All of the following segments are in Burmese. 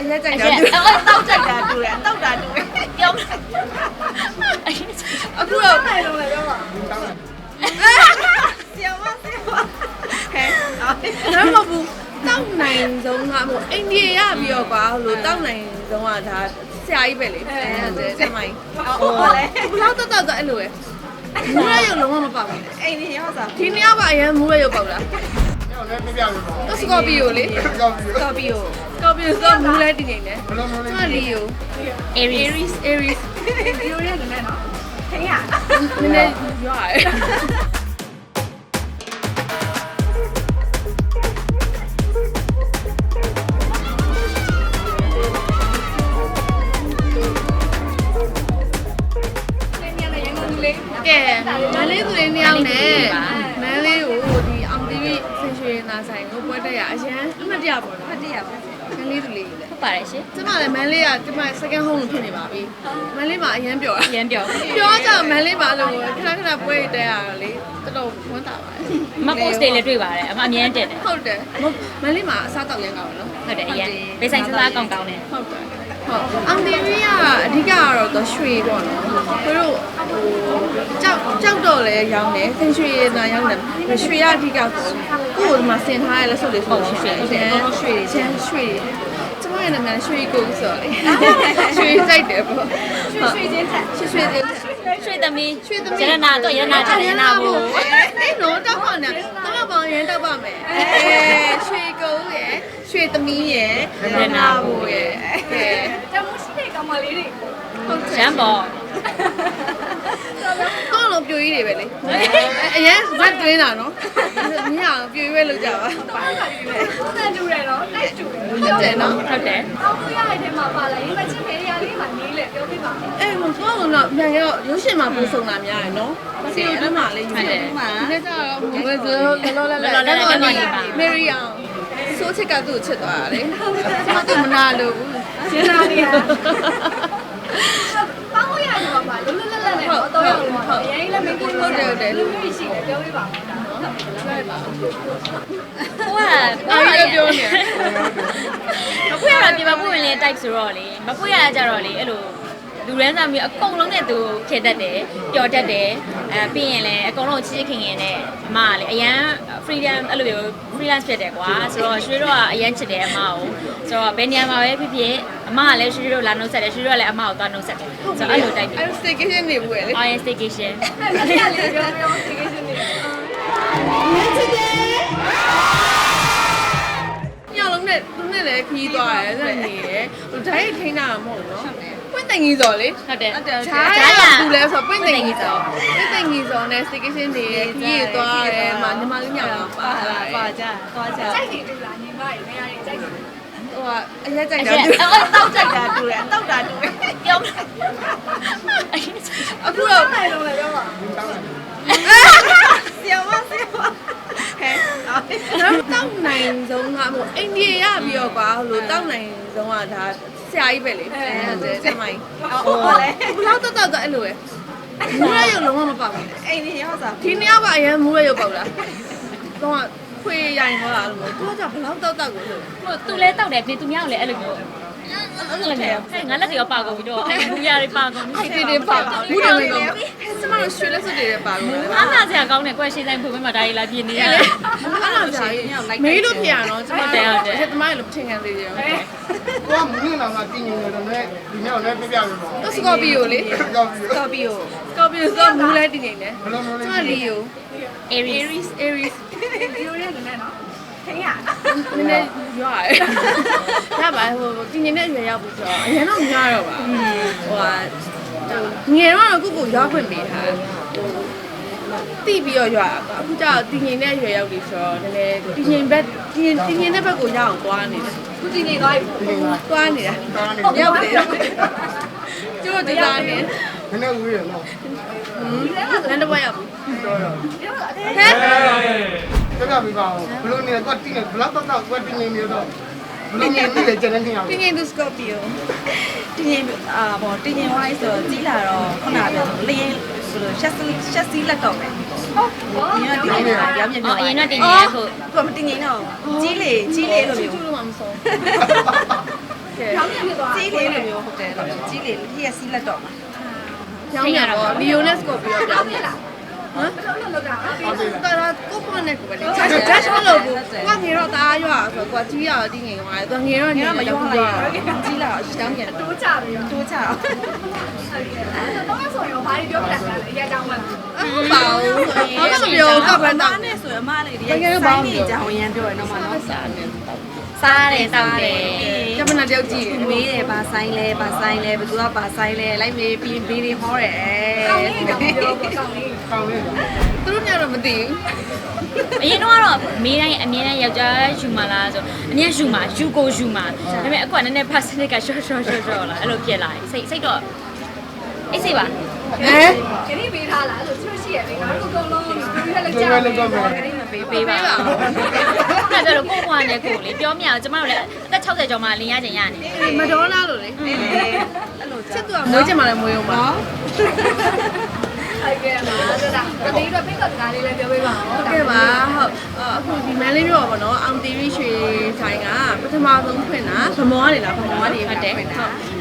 အရက်ကြိုက်အတာရက်တူအော်တောက်ကြိုက်တာတူတယ်တောက်တာတူတယ်ပြောမလားအရက်ကြိုက်တာအခုတော့နိုင်လို့လည်းပြောပါဆီယမဆီယမဟဲ့အော်ဒါမှမဟုတ်ဘူးတောက်နိုင်ဆုံးကမို့အိန္ဒိယရပြီးတော့ကွာလို့တောက်နိုင်ဆုံးကဒါဆရာကြီးပဲလေအဲဆရာမိုင်းဟုတ်လေဘလောက်တော့တော့အဲ့လိုပဲမူရရုပ်လုံးဝမပေါက်ဘူးအိမ်ကြီးရောက်စားဒီနှစ်ယောက်ကအရင်မူရရုပ်ပေါက်လားညောင်း လည်းပြပြလို့ပေါ့တော့စကော်ပီယိုလေကြောက်ပြီကော်ပီကိုစကော်ပီယိုဆိုမူလဲတည်နေတယ်ဘလုံးလုံးလေးဟာလီယို Aries Aries ဒီလိုရနေနဲ့နော်ခင်းရနည်းနည်းရွာ နာဆိုင်ကိုပွဲတက်ရအရင်အမှတ်တရပေါ့နော်ဖတ်တရပါမန်းလေးသူလေးလေဟုတ်ပါတယ်ရှင်ကျမလည်းမန်းလေးကဒီမှာ second home လို့ဖြစ်နေပါပြီမန်းလေးမှာအရင်ပြောတာရန်ပြောပြောကြမန်းလေးပါလို့ခဏခဏပွဲတက်ရတာလေတော်တော်ဝန်တာပါတယ်မ post တွေလည်းတွေ့ပါတယ်အမအမြင်တက်တယ်ဟုတ်တယ်မဟုတ်မန်းလေးမှာအစားတောက်ရမ်းကောင်းတယ်နော်ဟုတ်တယ်အရင်ဘေးဆိုင်စစားကောင်းကောင်းတယ်ဟုတ်တယ်ဟုတ်အောင်တီဗီကအဓိကကတော့တော့ရွှေပေါ့နော်သူတို့ဟို ကြောက်ကြောက်တော့လဲရောင်းတယ်ဆင်ရွှေနာရောင်းတယ်ရွှေရအဓိကဆိုကိုယ်ကမှဆင်ထားရလဲဆိုလေဆိုရှင်ဟုတ်တယ်အကုန်လုံးရွှေတွေချင်းရွှေတွေကျမရဲ့နာမည်ရွှေကိုဆိုလေရွှေစိုက်တယ်ပေါ့ရွှေရွှေချင်းရွှေရွှေချင်းရွှေသမီးရွှေသမီးရတနာတော့ရတနာချရတနာဘူးအဲ့တော့တောက်ပါနဲ့တော့ပေါင်းရင်တောက်ပါမယ်အဲရွှေကုန်းရယ်ရွှေသမီးရယ်ရနာဘူရယ်ကဲတမိုးရှိတဲ့ကောင်မလေးတွေဟုတ်တယ်ရန်ပေါ်တော့လုံး ပြိုကြီးတွေပဲလေအရင်ဇက်တွင်းတာနော်မြင်အောင်ပြိုကြီးပဲလုပ်ကြပါပုံစံတူတယ်နော်လက်တူတယ်ဟုတ်တယ်နော်ဟုတ်တယ်အောင်းလို့ရတဲ့ထဲမှာပါလာရင်မချစ်တဲ့နေရာလေးမှာနေလေပြောပြပါမယ်အဲ့မဟုတ်ဘူးတော့ပြန်ရောရုပ်ရှင်မှာပူဆုံတာများရယ်နော်စီယိုတွင်းမှာလေယူတယ်ဒီနေ့ကျတော့ဘယ်ဆိုလောလောလတ်လတ်မေရီအောင်ဆိုးချစ်ကသူ့ကိုချစ်သွားတာလေကျမတို့မနာလို့ဘူးစဉ်းစားနေ ရပေါင်းလို့ရတဲ့မှာလွတ်လွတ်လပ်လပ်နဲ့တော့တော့ရအောင်ပါအရင်လည်းမင်းကြီးလူမျိုးရှိတယ်ပြောပြပါမယ်ဟိုကအားရပြောနေမပွေရတာပြမပွေရင်လည်း type ဆိုတော့လေမပွေရတာကြတော့လေအဲ့လို လူရန်သားမျိုးအကုန်လုံးနဲ့သူခေတတ်တယ်ပျော်တတ်တယ်အဲပြီးရင်လည်းအကုန်လုံးချစ်ချစ်ခင်ခင်နဲ့အမကလေအရန် freedom အဲ့လိုမျိုး freelance ဖြစ်တယ်ကွာဆိုတော့ရွှေတော့ကအရန်ချစ်တယ်အမကိုဆိုတော့ဘယ်နေရာမှာပဲဖြစ်ဖြစ်အမကလည်းရွှေတို့လာနှုတ်ဆက်တယ်ရွှေတို့ကလည်းအမကိုသွားနှုတ်ဆက်တယ်ဆိုတော့အဲ့လို type အဲ့ staycation နေဘူးလေ IS staycation အဲ့ဒါလေးပြောပြော staycation နေညလုံးနဲ့သူနဲ့လည်းခီးသွားတယ်ဆက်နေတယ်ဟိုဓာတ်ရိုက်ထိန်းတာမဟုတ်နော်ပွင့် တင်ကြီးစော်လေဟုတ်တယ်ဓာတ်ရိုက်ဘူးလဲဆိုပွင့်တင်ကြီးစော်ပွင့်တင်ကြီးစော်နဲ့ staycation တွေခီးရသွားတယ်မှာညီမလေးညောင်ပါလာတယ်ပါကြသွားကြကြိုက်နေတူလားညီမတွေနေရာတွေကြိုက်နေဟိုကအရက်ကြိုက်အတာရက်အော်တောက်ကြိုက်တာတူတယ်တောက်တာတူတယ်ပြောမလားအရက်ကြိုက်တာ အခုတော့ နိုင်လို့လည်းပြောပါ ဆီယမဆီယမဟဲ့ တော့တောက်နိုင် ဆုံးကမို့အိန္ဒိယရပြီးတော့ကွာလို့တောက်နိုင်ဆုံးကဒါဆရာကြီးပဲလေအဲဆရာမိုင်းဟုတ်လေဘလောက်တော့တော့အဲ့လိုပဲမူရရုပ်လုံးဝမပေါက်ဘူးအိမ်ကြီးရောက်စားဒီနှစ်ယောက်ကအရင်မူရရုပ်ပေါက်လားတော့ခွေရိုင်ဟောလားလို့သူကဘလောက်တော့တော့ကိုလို့ဟိုသူလဲတောက်တယ်ပြင်သူများကိုလည်းအဲ့လိုမျိုး အဲ့လိုမျိုးဟဲ့ငါလက်တွေကပါကုန်ပြီတော့ဘူးရတွေပါကုန်ပြီအဲ့ဒီတွေပါဘူးတယ်မင်းကျမတို့ရွှေလက်စွပ်တွေပါလို့အားနာစရာကောင်းတယ်ကွယ်ရှင်းဆိုင်ဖွင့်မဲ့မှာဒါရီလာပြင်နေရတယ်အဲ့ဒါကြာကြီးမေးလို့ဖြစ်ရနော်ကျမတို့အဲ့တမိုင်းလို့ထင်ခံသေးတယ်ကိုကမင်းနာမှာတင်းနေတယ်လည်းဒီညောင်းလည်းပြပြလို့ပေါ့တော့စကော်ပီယိုလေကြောက်ပြီကော်ပီယိုစကော်ပီယိုဆိုမူလဲတည်နေတယ်ဘလုံးလုံးကျလေးမလီယို Aries Aries ဒီလိုရနေနဲ့နော် ခင်းရနည်းနည်းရွာတယ်။ဒါပါဟိုတည်နေတဲ့ရွယ်ရောက်ပြီဆိုတော့အရင်တော့များတော့ပါဟိုဟာငယ်တော့ကိုကိုရွာခွင့်ပေးတာဟိုတိပြီးတော့ရွာပါအခုကျတော့တည်နေတဲ့ရွယ်ရောက်ပြီဆိုတော့နည်းနည်းတည်ငင်ဘက်တည်တည်နေတဲ့ဘက်ကိုရအောင်သွားနေတယ်ခုတည်နေသွားပြီသွားနေတာကားနေရောက်တယ်ကျိုးတူတာနေနည်းနည်းဦးရနော်လမ်းတစ်ဝက်ရောက်ပြီတော်ရပြောတာဟဲ့ ပြပြပြပါဦးဘလုံးနေတော့တင်းနေဘလောက်တော့တော့တင်းနေနေတော့ဘလုံးနေနေကြတဲ့နေအောင်တည်ငင်သူစကော်ပီယိုတင်းရင်အာဘောတင်းရင်ဝိုင်းဆိုကြီးလာတော့ခုနကပြောလင်းဆိုလို့ရှက်စီရှက်စီလက်တော့မယ်ဒီကတင်းရင်ရောင်းမြင်အော်ပြောအရင်တော့တင်နေရခုသူကမတင်းရင်တော့ကြီးလေကြီးလေလို့ချီမျိုးချူလို့မှမဆုံးကြောင်းဖြစ်သွားကြီးလေးလိုမျိုးဟုတ်တယ်ကြီးလေးလျှက်စီးလက်တော့မှာကျောင်းရတော့လီယိုနက်စ်ကိုပြီးတော့ပြောင်းနေတာ ဟမ်တော့လောက်တာအပြင်တော်တော်ကိုပွန်နဲ့ကိုပဲလေချက်ချက်ချက်လို့ကိုကငေတော့တားရွာဆိုတော့ကြီးရတော့တင်းငင်သွားတယ်သူငေတော့နေငါမမရောရောလိုက်လိုက်ရကြီးလာရှောင်းပြန်တိုးကြပြီတော့တိုးချအောင်တော့ဆိုရင်ဘာတွေပြောပြတာလဲအရာကြောင်းမလားဟုတ်ပါဘူးဘာမှမပြောကပ်ပဲတော့နဲ့ဆိုအမလေးဒီဆိုင်နေကြအောင်ရမ်းပြောရတော့မှာနော်စားတယ်တောက်တယ်ကျ မနာတယောက်ကြည့်မေးတယ်ဘာဆိုင်လဲဘာဆိုင်လဲဘယ်သူကဘာဆိုင်လဲလိုက်မေးပြီးပြီးပြီးဟောတယ်ကောင်းလေးတော့ပြောပေါ့ကောင်းလေးကောင်းလေးသူတို့ညတော့မသိဘူးအရင်တော့ကတော့မေးတိုင်းအမြင်နဲ့ယောက်ျားယူမလားဆိုအမြင်ယူမှာယူကိုယူမှာဒါပေမဲ့အခုကနည်းနည်း percentage က short short short short လာအဲ့လိုဖြစ်လာစိတ်စိတ်တော့အိတ်စိတ်ပါဟဲ့ခရီးပေးထားလားဆိုသူတို့ရှိရတယ်ငါတို့အကုန်လုံးပြောရလက်ကြတယ်ပေးပေးပါ အဲ့ဒါပြောလို့ကိုဘွားနဲ့ကိုလေပြောမြအောင်ကျမတို့လည်းအသက်60ကျော်မှလင်းရခြင်းရနေမဒေါနာလို့လေအဲ့လိုချစ်သူကမွေးချင်မှလည်းမွေးအောင်ပါဟုတ်ကဲ့ ပါဆိုတော့ဒီတော့ပိတ်ကကားလေးလည်းပြောပေးပါဦးဟုတ်ကဲ့ပါဟုတ်အခုဒီမန်လေးပြောပါတော့အောင်တီဗီရွှေဆိုင်ကပထမဆုံးဖွင့်တာဗမောကနေလားဗမောကနေဖွင့်တာဟုတ်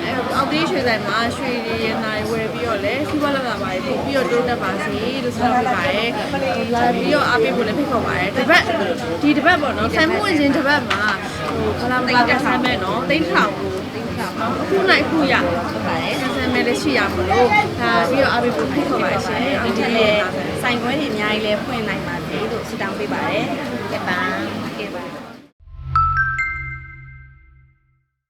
အဲအောင်တီဗီရွှေဆိုင်မှာရွှေရနိုင်ဝယ်ပြီးတော့လည်းစီးပွားလက်ကပါတယ်ပို့ပြီးတော့တိုးတက်ပါစေလို့ဆုတောင်းပေးပါတယ်လာပြီးတော့အားပေးဖို့လည်းဖိတ်ခေါ်ပါတယ်ဒီဘက်ဒီတစ်ပတ်ပေါ့နော်ဆိုင်မှုဝင်ခြင်းတစ်ပတ်မှာဟိုဘလာဘလာကဆမ်းမဲ့နော်တိတ်ထောင်ကို တိတ်ထောင်အခုနိုင်အခုရဟုတ်ပါတယ်ဆမ်းမဲ့လည်းရှိရမလို့ဒါပြီးတော့အားပေးဖို့ဖိတ်ခေါ်ပါတယ်ရှင်ဒီထက်လည်းဆိုင်ခွဲတွေအများကြီးလဲဖွင့်နိုင်ပါသေးလို့ဆုတောင်းပေးပါတယ်ကဲပါ